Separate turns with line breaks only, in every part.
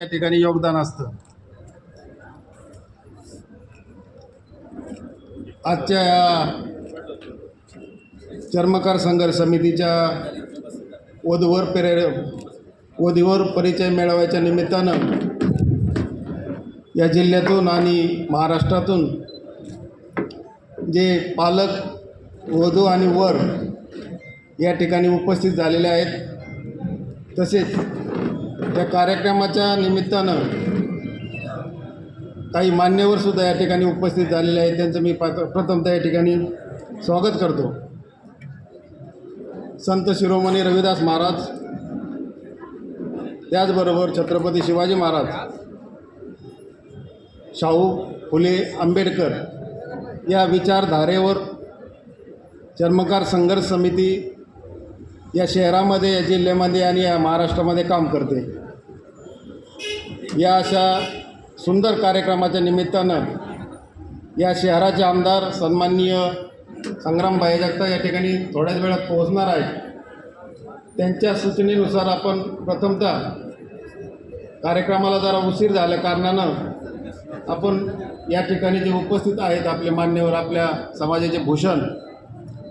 या ठिकाणी योगदान असतं. आजच्या या चर्मकार संघर्ष समितीच्या वधूवर पेरे वधीवर परिचय मिळवायच्या निमित्तानं या जिल्ह्यातून आणि महाराष्ट्रातून जे पालक वधू आणि वर या ठिकाणी उपस्थित झालेले आहेत तसेच त्या कार्यक्रमाच्या निमित्तानं काही मान्यवरसुद्धा या ठिकाणी उपस्थित झालेले आहेत. त्यांचं मी पात्र प्रथमतः या ठिकाणी स्वागत करतो. संत शिरोमणी रविदास महाराज त्याचबरोबर छत्रपती शिवाजी महाराज शाहू फुले आंबेडकर या विचारधारेवर चर्मकार संघर्ष समिती या शहरामध्ये या जिल्ह्यामध्ये आणि या महाराष्ट्रामध्ये काम करते. या अशा सुंदर कार्यक्रमाच्या निमित्तानं या शहराचे आमदार सन्माननीय संग्रामभाई जगता या ठिकाणी थोड्याच वेळात पोहोचणार आहेत. त्यांच्या सूचनेनुसार आपण प्रथमतः कार्यक्रमाला जरा उशीर झाल्या कारणानं आपण या ठिकाणी जे उपस्थित आहेत आपले मान्यवर आपल्या समाजाचे भूषण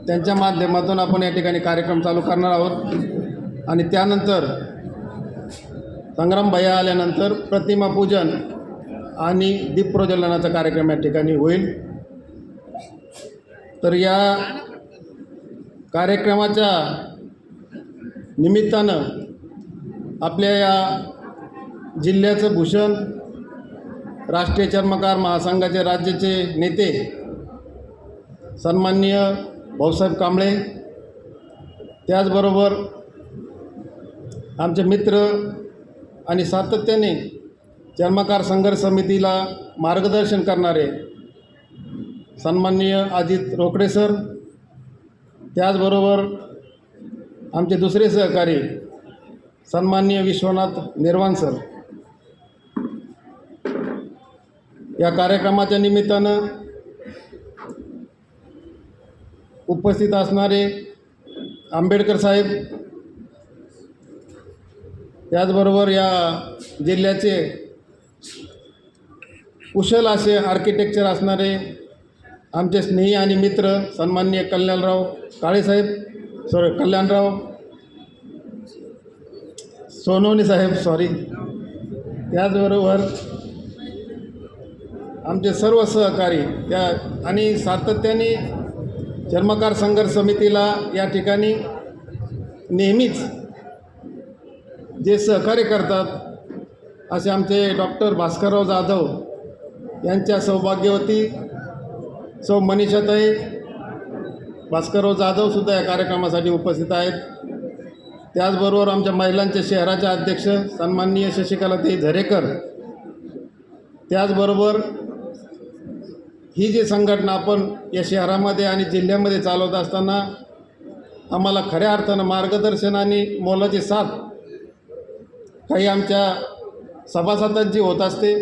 त्यांच्या माध्यमातून आपण या ठिकाणी कार्यक्रम चालू करणार आहोत. आणि त्यानंतर संग्राम भैया आल्यानंतर प्रतिमा पूजन आणि दीपप्रज्वलनाचा कार्यक्रम या ठिकाणी होईल. तर या कार्यक्रमाच्या निमित्तानं आपल्या या जिल्ह्याचं भूषण राष्ट्रीय चर्मकार महासंघाचे राज्याचे नेते सन्माननीय भाऊसाहेब कांबळे त्याचबरोबर आमचे मित्र आणि सातत्याने चर्मकार संघर्ष समितीला मार्गदर्शन करणारे सन्माननीय अजित रोकडे सर त्याचबरोबर आमचे दुसरे सहकारी सन्माननीय विश्वनाथ निर्वाण सर. या कार्यक्रमाच्या निमित्तानं उपस्थित असणारे आंबेडकर साहेब त्याचबरोबर या जिल्ह्याचे कुशल असे आर्किटेक्चर असणारे आमचे स्नेही आणि मित्र सन्माननीय कल्याणराव काळेसाहेब सॉरी कल्याणराव सोनवणे साहेब सॉरी त्याचबरोबर आमचे सर्व सहकारी त्या आणि सातत्याने चर्मकार संघर्ष समितीला या ठिकाणी नेहमीच जे सहकार्य करतात असे आमचे डॉक्टर भास्करराव जाधव यांच्या सौभाग्यवती सौ मनीषाताई भास्करराव जाधवसुद्धा या कार्यक्रमासाठी उपस्थित आहेत. त्याचबरोबर आमच्या महिलांच्या शहराच्या अध्यक्ष सन्माननीय शशिकलाताई झरेकर. त्याचबरोबर ही जी संघटना आपण या शहरामध्ये आणि जिल्ह्यामध्ये चालवत असताना आम्हाला खऱ्या अर्थानं मार्गदर्शन आणि मोलाची साथ काही आमच्या सभासदांची होत असते.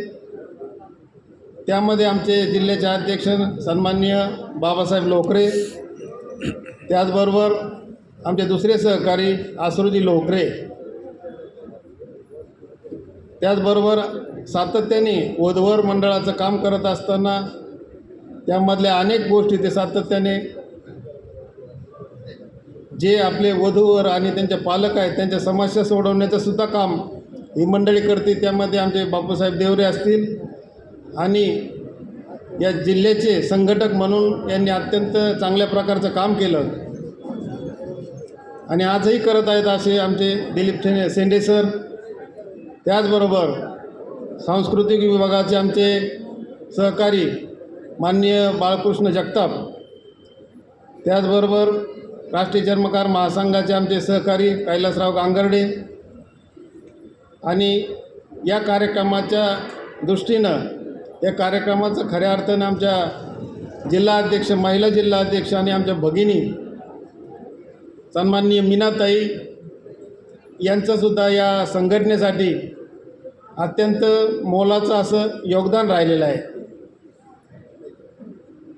त्यामध्ये आमचे जिल्ह्याचे अध्यक्ष सन्माननीय बाबासाहेब लोकरे त्याचबरोबर आमचे दुसरे सहकारी आसरुजी लोकरे त्याचबरोबर सातत्याने वधवर मंडळाचं काम करत असताना त्यामधल्या अनेक गोष्टी ते सातत्याने जे आपले वधूवर आणि त्यांचे पालक आहेत त्यांच्या समस्या सोडवण्याचं सुद्धा काम ही मंडळी करते त्यामध्ये आमचे बापूसाहेब देवरे असतील. आणि या जिल्ह्याचे संघटक म्हणून यांनी अत्यंत चांगल्या प्रकारचं काम केलं. आणि आजही करत आहेत असे आमचे दिलीप ठेणे सेंडे सर. त्याचबरोबर सांस्कृतिक विभागाचे आमचे सहकारी माननीय बाळकृष्ण जगताप. त्याचबरोबर राष्ट्रीय चर्मकार महासंघाचे आमचे सहकारी कैलासराव गांगर्डे. आणि या कार्यक्रमाच्या दृष्टीनं या कार्यक्रमाचं खऱ्या अर्थानं आमच्या जिल्हा अध्यक्ष महिला जिल्हा अध्यक्ष आणि आमच्या भगिनी सन्माननीय मीनाताई यांचंसुद्धा या संघटनेसाठी अत्यंत मोलाचं असं योगदान राहिलेलं आहे.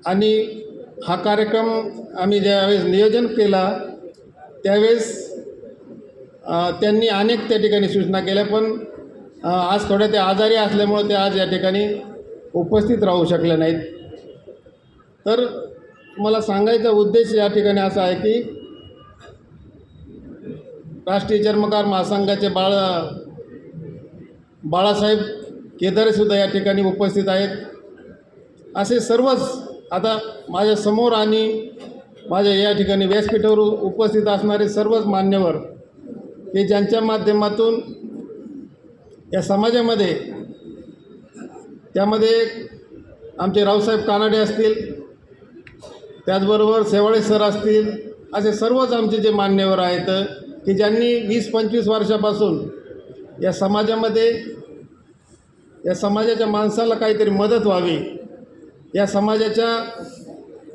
आणि हा कार्यक्रम आम्ही ज्यावेळेस नियोजन केला त्यावेळेस त्यांनी अनेक त्या ठिकाणी सूचना केल्या पण आज थोड्या ते आजारी असल्यामुळं ते आज या ठिकाणी उपस्थित राहू शकले नाहीत. तर मला सांगायचा उद्देश या ठिकाणी असा आहे की राष्ट्रीय चर्मकार महासंघाचे बाळ बाळासाहेब केदारेसुद्धा या ठिकाणी उपस्थित आहेत. असे सर्वच आता माझ्यासमोर आणि माझ्या या ठिकाणी व्यासपीठावर उपस्थित असणारे सर्वच मान्यवर हे ज्यांच्या माध्यमातून या समाजामध्ये त्यामध्ये आमचे रावसाहेब कानाडे असतील त्याचबरोबर शेवाळे सर असतील असे सर्वच आमचे जे मान्यवर आहेत की ज्यांनी वीस पंचवीस वर्षापासून या समाजामध्ये या समाजाच्या माणसाला काहीतरी मदत व्हावी या समाजाच्या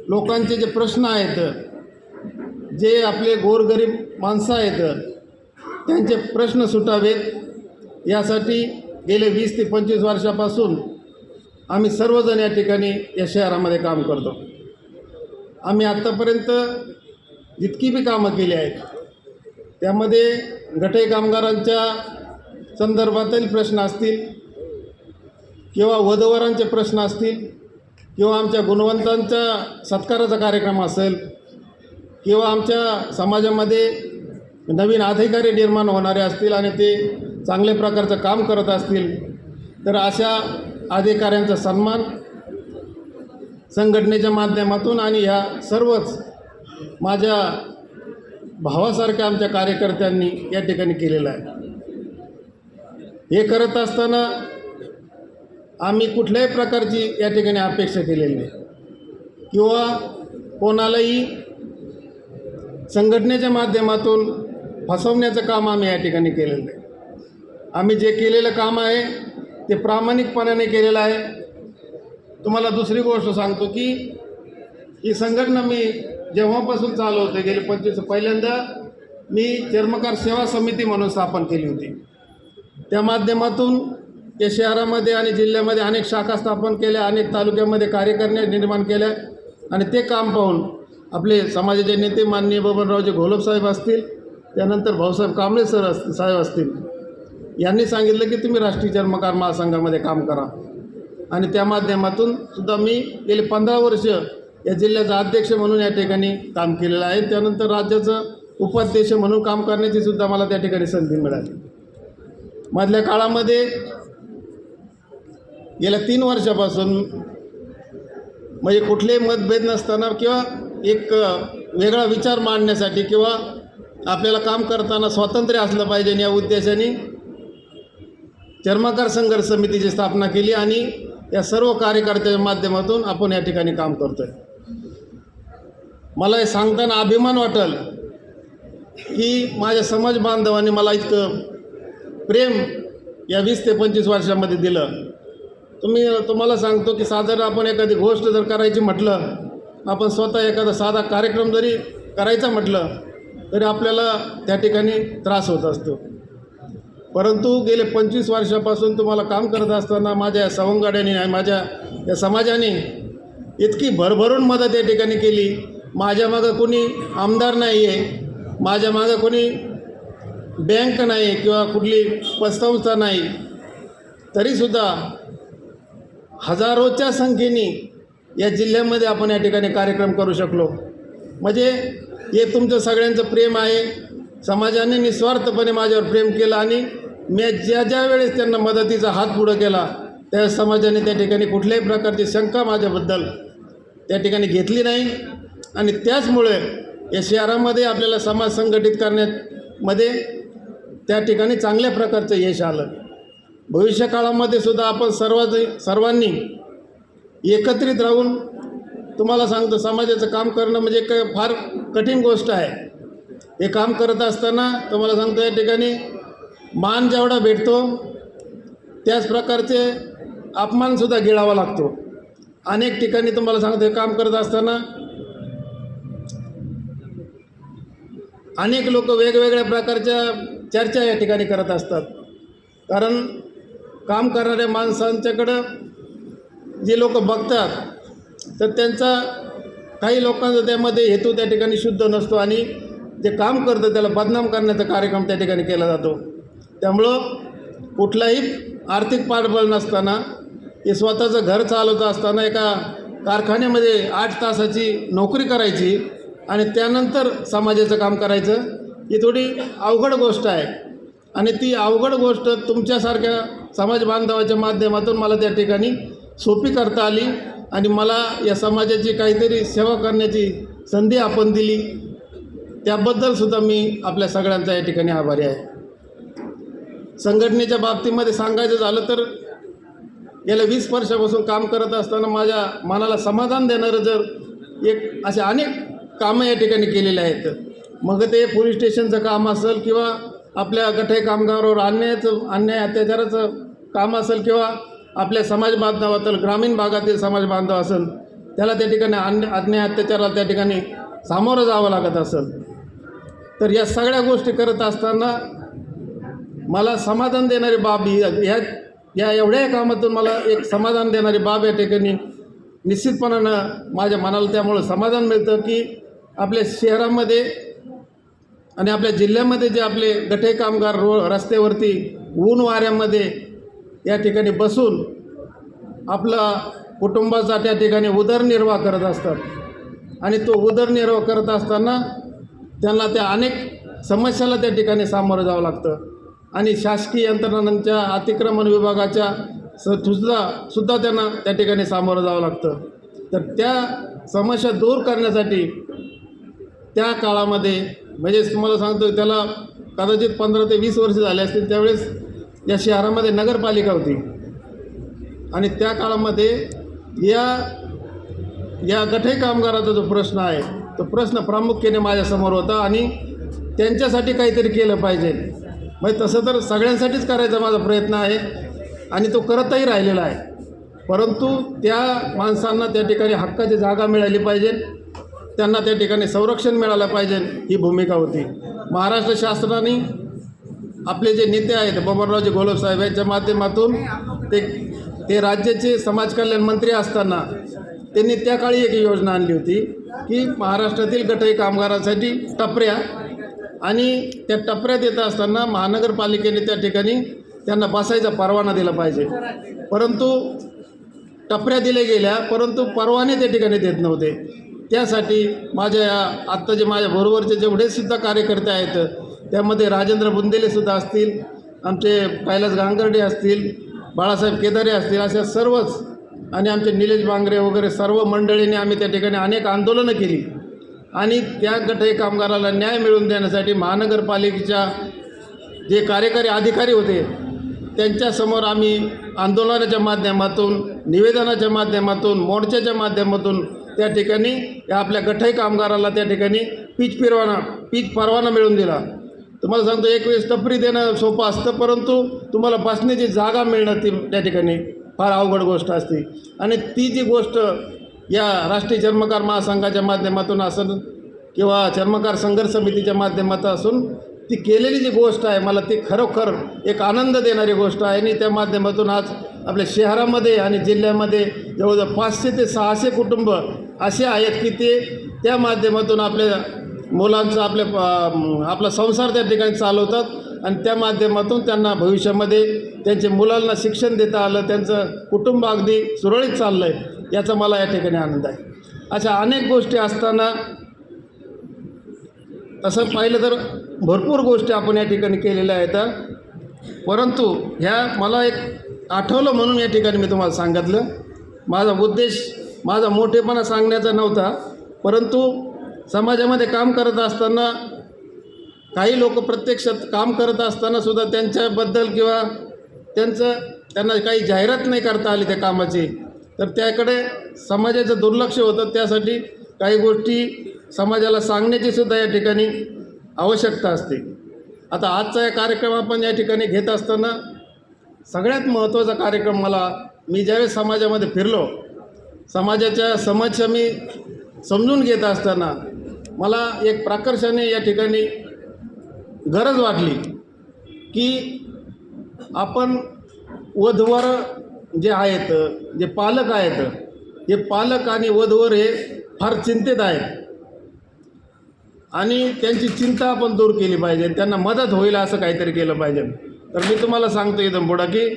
लोकांचे जे प्रश्न आहेत जे आपले गोरगरीब माणसं आहेत त्यांचे प्रश्न सुटावेत. यासाठी गेले वीस ते पंचवीस वर्षापासून आम्ही सर्वजण या ठिकाणी या शहरामध्ये काम करतो. आम्ही आत्तापर्यंत जितकी बी कामं केली आहेत. त्यामध्ये गटई कामगारांच्या संदर्भातील प्रश्न असतील किंवा वधवरांचे प्रश्न असतील किंवा आमच्या गुणवंतांचा सत्काराचा कार्यक्रम असेल किंवा आमच्या समाजामध्ये नवीन अधिकारी निर्माण होणारे असतील आणि ते चांगल्या प्रकारचं काम करत असतील तर अशा अधिकाऱ्यांचा सन्मान संघटनेच्या माध्यमातून आणि ह्या सर्वच माझ्या भावासारख्या आमच्या कार्यकर्त्यांनी या ठिकाणी केलेलं आहे. हे करत असताना आम्ही कुठल्याही प्रकारची या ठिकाणी अपेक्षा केलेली नाही. किंवा कोणालाही संघटनेच्या माध्यमातून फसवण्याचं काम आम्ही या ठिकाणी केलेलं आहे. आम्ही जे केलेलं काम आहे ते प्रामाणिकपणाने केलेलं आहे. तुम्हाला दुसरी गोष्ट सांगतो की ही संघटना मी जेव्हापासून चालू होते गेले पंचवीस पहिल्यांदा मी चर्मकार सेवा समिती म्हणून स्थापन केली होती. त्या माध्यमातून या शहरामध्ये आणि जिल्ह्यामध्ये अनेक शाखा स्थापन केल्या अनेक तालुक्यामध्ये कार्यकारिण्या निर्माण केल्या आणि ते काम पाहून आपले समाजाचे नेते माननीय बबनरावजी घोलप साहेब असतील त्यानंतर भाऊसाहेब कांबळे सर अस साहेब असतील. यांनी सांगितलं की तुम्ही राष्ट्रीय चर्मकार महासंघामध्ये काम करा. आणि त्या माध्यमातून सुद्धा मी गेले पंधरा वर्ष या जिल्ह्याचा अध्यक्ष म्हणून या ठिकाणी काम केलेलं आहे. त्यानंतर राज्याचं उपाध्यक्ष म्हणून काम करण्याची सुद्धा मला त्या ठिकाणी संधी मिळाली. मधल्या काळामध्ये गेल्या तीन वर्षापासून म्हणजे कुठलेही मतभेद नसताना किंवा एक वेगळा विचार मांडण्यासाठी किंवा आपल्याला काम करताना स्वातंत्र्य असलं पाहिजे या उद्देशाने. चर्माकार संघर्ष समितीची स्थापना केली आणि या सर्व कार्यकर्त्याच्या माध्यमातून आपण या ठिकाणी काम करतो आहे मला हे सांगताना अभिमान वाटल की माझ्या समाज बांधवांनी मला इतकं प्रेम या वीस ते पंचवीस वर्षामध्ये दिलं. तुम्ही तुम्हाला सांगतो की साधारण आपण एखादी गोष्ट जर करायची म्हटलं आपण स्वतः एखादा साधा कार्यक्रम जरी करायचा म्हटलं तरी आपल्याला त्या ठिकाणी त्रास होत असतो. परंतु गेले पंचवीस वर्षापासून तुम्हाला काम करत असताना माझ्या सवंगड्याने आणि माझ्या या समाजाने इतकी भरभरून मदत या ठिकाणी केली. माझ्या मागं कोणी आमदार नाही आहे माझ्या मागं कोणी बँक नाही किंवा कुठली पतसंस्था नाही. तरीसुद्धा हजारोच्या संख्येने या जिल्ह्यामध्ये आपण या ठिकाणी कार्यक्रम करू शकलो. म्हणजे हे तुमचं सगळ्यांचं प्रेम आहे. समाजाने निस्वार्थपणे माझ्यावर प्रेम केलं आणि मी ज्या ज्या वेळेस त्यांना मदतीचा हात पुढं केला त्या समाजाने त्या ठिकाणी कुठल्याही प्रकारची शंका माझ्याबद्दल त्या ठिकाणी घेतली नाही. आणि त्याचमुळे या शहरामध्ये आपल्याला समाज संघटित करण्यामध्ये त्या ठिकाणी चांगल्या प्रकारचं यश आलं. भविष्यकाळामध्ये सुद्धा आपण सर्व सर्वांनी एकत्रित राहून तुम्हाला सांगतो समाजाचं काम करणं म्हणजे एक फार कठीण गोष्ट आहे. हे काम करत असताना तुम्हाला सांगतो या ठिकाणी मान जेवढा भेटतो त्याच प्रकारचे अपमानसुद्धा गिळावा लागतो. अनेक ठिकाणी तुम्हाला सांगतो हे काम करत असताना अनेक लोक वेगवेगळ्या प्रकारच्या चर्चा या ठिकाणी करत असतात. कारण काम करणाऱ्या माणसांच्याकडं जे लोक बघतात तर त्यांचा काही लोकांचा त्यामध्ये हेतू त्या ठिकाणी शुद्ध नसतो आणि जे काम करतं त्याला बदनाम करण्याचा कार्यक्रम त्या ठिकाणी केला जातो. त्यामुळं कुठलाही आर्थिक पाठबळ नसताना ते स्वतःचं घर चालवत असताना एका कारखान्यामध्ये आठ तासाची नोकरी करायची आणि त्यानंतर समाजाचं काम करायचं ही थोडी अवघड गोष्ट आहे. आणि ती अवघड गोष्ट तुमच्यासारख्या समाज बांधवाच्या माध्यमातून मला त्या ठिकाणी सोपी करता आली. आणि मला या समाजाची काहीतरी सेवा करण्याची संधी आपण दिली त्याबद्दलसुद्धा मी आपल्या सगळ्यांचा या ठिकाणी आभारी आहे. संघटनेच्या बाबतीमध्ये सांगायचं झालं तर गेल्या वीस वर्षापासून काम करत असताना माझ्या मनाला समाधान देणारं जर एक असे अनेक कामं या ठिकाणी केलेले आहेत. मग ते पोलीस स्टेशनचं काम असेल किंवा आपल्या गठे कामगारावर अन्यायाचं अन्याय अत्याचाराचं काम असेल किंवा आपल्या समाज बांधवातील ग्रामीण भागातील समाज बांधव असेल त्याला त्या ठिकाणी अन्य अन्याय अत्याचाराला त्या ठिकाणी सामोरं जावं लागत असेल. तर या सगळ्या गोष्टी करत असताना मला समाधान देणारी बाब ही ह्या या एवढ्या कामातून मला एक समाधान देणारी बाब या ठिकाणी निश्चितपणानं माझ्या मनाला त्यामुळं समाधान मिळतं की आपल्या शहरामध्ये आणि आपल्या जिल्ह्यामध्ये जे आपले गठे कामगार रो रस्त्यावरती ऊन वाऱ्यामध्ये या ठिकाणी बसून आपला कुटुंबाचा त्या ठिकाणी उदरनिर्वाह करत असतात. आणि तो उदरनिर्वाह करत असताना त्यांना त्या अनेक समस्याला त्या ठिकाणी सामोरं जावं लागतं. आणि शासकीय यंत्रणांच्या अतिक्रमण विभागाच्या स सुद्धा सुद्धा त्यांना त्या ठिकाणी सामोरं जावं लागतं. तर त्या समस्या दूर करण्यासाठी त्या काळामध्ये म्हणजे तुम्हाला सांगतो त्याला कदाचित पंधरा ते वीस वर्ष झाले असतील त्यावेळेस या शहरामध्ये नगरपालिका होती. आणि त्या काळामध्ये या या गठे कामगाराचा जो प्रश्न आहे तो प्रश्न प्रामुख्याने माझ्यासमोर होता आणि त्यांच्यासाठी काहीतरी केलं पाहिजे. म्हणजे तसं तर सगळ्यांसाठीच करायचा माझा प्रयत्न आहे आणि तो करतही राहिलेला आहे. परंतु त्या माणसांना त्या ठिकाणी हक्काची जागा मिळाली पाहिजे. त्यांना त्या ठिकाणी संरक्षण मिळालं पाहिजे ही भूमिका होती. महाराष्ट्र शासनाने आपले जे नेते आहेत बबनरावजी घोलप साहेब यांच्या माध्यमातून ते ते राज्याचे समाज कल्याण मंत्री असताना त्यांनी त्या काळी एक योजना आणली होती की महाराष्ट्रातील गटई कामगारांसाठी टपऱ्या आणि त्या टपऱ्यात येत असताना महानगरपालिकेने त्या ठिकाणी त्यांना बसायचा परवाना दिला पाहिजे. परंतु टपऱ्या दिल्या गेल्या परंतु परवाने त्या ठिकाणी देत नव्हते. त्यासाठी माझ्या आत्ता जे माझ्या बरोबरचे जेवढे सुद्धा कार्यकर्ते आहेत त्यामध्ये राजेंद्र बुंदेलेसुद्धा असतील आमचे कैलास गांगर्डे असतील बाळासाहेब केदारे असतील अशा सर्वच आणि आमचे निलेश बांगरे वगैरे सर्व मंडळीने आम्ही त्या ठिकाणी अनेक आंदोलनं केली. आणि त्या गटही कामगाराला न्याय मिळवून देण्यासाठी महानगरपालिकेच्या जे कार्यकारी अधिकारी होते त्यांच्यासमोर आम्ही आंदोलनाच्या माध्यमातून निवेदनाच्या माध्यमातून मोर्चाच्या माध्यमातून त्या ठिकाणी आपल्या गठई कामगाराला त्या ठिकाणी पीच पिरवाना पीच परवाना मिळवून दिला. तुम्हाला सांगतो एक वेळेस टपरी देणं सोपं असतं परंतु तुम्हाला बसण्याची जागा मिळणं ती त्या ठिकाणी फार अवघड गोष्ट असते. आणि ती जी गोष्ट या राष्ट्रीय चर्मकार महासंघाच्या माध्यमातून असून किंवा चर्मकार संघर्ष समितीच्या माध्यमातून असून ती केलेली जी गोष्ट आहे मला ती खरोखर एक आनंद देणारी गोष्ट आहे. आणि त्या माध्यमातून आज आपल्या शहरामध्ये आणि जिल्ह्यामध्ये जवळजवळ पाचशे ते सहाशे कुटुंब असे आहेत की ते त्या माध्यमातून आपल्या मुलांचा आपल्या आपला संसार त्या ठिकाणी चालवतात आणि त्या माध्यमातून त्यांना भविष्यामध्ये त्यांच्या मुलांना शिक्षण देता आलं त्यांचं कुटुंब अगदी सुरळीत चाललं आहे याचा मला या ठिकाणी आनंद आहे. अशा अनेक गोष्टी असताना तसं पाहिलं तर भरपूर गोष्टी आपण या ठिकाणी केलेल्या आहेत. परंतु ह्या मला एक आठवलं म्हणून या ठिकाणी मी तुम्हाला सांगितलं. माझा उद्देश माझा मोठेपणा सांगण्याचा नव्हता परंतु समाजामध्ये काम करत असताना काही लोक प्रत्यक्षात काम करत असताना सुद्धा त्यांच्याबद्दल किंवा त्यांचं त्यांना काही जाहिरात नाही करता आली त्या कामाची. तर त्याकडे समाजाचं दुर्लक्ष होतं. त्यासाठी काही गोष्टी समाजाला सांगण्याची सुद्धा या ठिकाणी आवश्यकता असते. आता आजचा या कार्यक्रम आपण या ठिकाणी घेत असताना सगळ्यात महत्त्वाचा कार्यक्रम मला मी ज्यावेळेस समाजामध्ये फिरलो समाजाच्या समस्या मी समजून घेत असताना मला एक प्रकर्षाने या ठिकाणी गरज वाटली की आपण वधवर जे आहेत जे पालक आहेत हे पालक आणि वधवर हे फार चिंतेत आहेत. आणि त्यांची चिंता आपण दूर केली पाहिजे त्यांना मदत होईल असं काहीतरी केलं पाहिजे. तर मी तुम्हाला सांगतो इथं पुढं की